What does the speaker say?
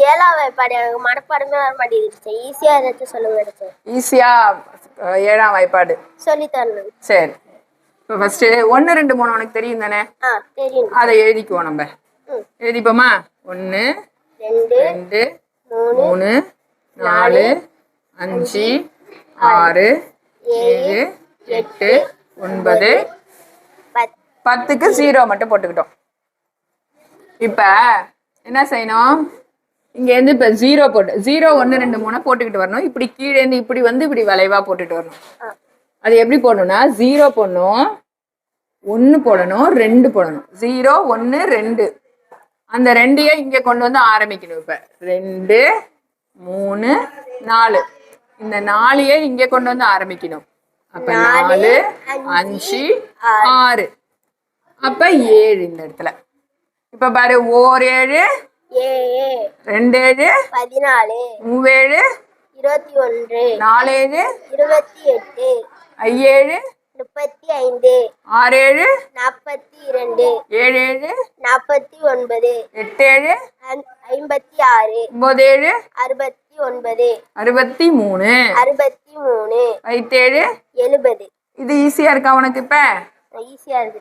வாய்ப்பாடு. எனக்கு மனப்பாடமே வர மாட்டேங்குது ஈஸியா ஏதாச்சும் சொல்லுங்க ஈஸியா ஏழாம் வாய்ப்பாடு. சொல்லி தரணும். சரி. இப்போ ஃபர்ஸ்ட் ஒன்று ரெண்டு மூணு உனக்கு தெரியும் தானே? தெரியும். அதை எழுதிக்குவோம் நம்ம. எழுதிப்போமா? ஒன்று ரெண்டு மூணு நாலு அஞ்சு ஆறு ஏழு எட்டு ஒன்பது. பத்து பத்துக்கு ஜீரோ மட்டும் போட்டுக்கிட்டோம். இப்போ என்ன செய்யணும்? இங்கேருந்து இப்போ ஜீரோ போட்டு ஜீரோ ஒன்று ரெண்டு மூணு போட்டுக்கிட்டு வரணும். இப்படி கீழேருந்து இப்படி வந்து இப்படி வளைவா போட்டுட்டு வரணும். அது எப்படி போடணும்னா ஜீரோ போடணும் ஒன்று போடணும் ரெண்டு போடணும். ஜீரோ ஒன்று ரெண்டு. அந்த ரெண்டையே இங்கே கொண்டு வந்து ஆரம்பிக்கணும் இப்போ. ரெண்டு மூணு நாலு. இந்த நாலையே இங்கே கொண்டு வந்து ஆரம்பிக்கணும். அப்ப நாலு அஞ்சு ஆறு. அப்ப ஏழு இந்த இடத்துல. இப்ப பாரு ஓர் ஏழு ஏழு ரெண்டு ஏழு பதினாலு மூவேழு இருபத்தி ஒன்று நாலேழு இருபத்தி எட்டு ஐயேழு முப்பத்தி ஐந்து ஆறேழு நாற்பத்தி இரண்டு ஏழேழு நாற்பத்தி ஒன்பது எட்டேழு ஐம்பத்தி ஆறு ஒன்பதேழு அறுபத்தி ஒன்பது அறுபத்தி மூணு அறுபத்தி மூணு ஐத்தேழு. எழுபது. இது ஈஸியா இருக்கா உனக்கு இப்ப? ஈஸியா இருக்கு.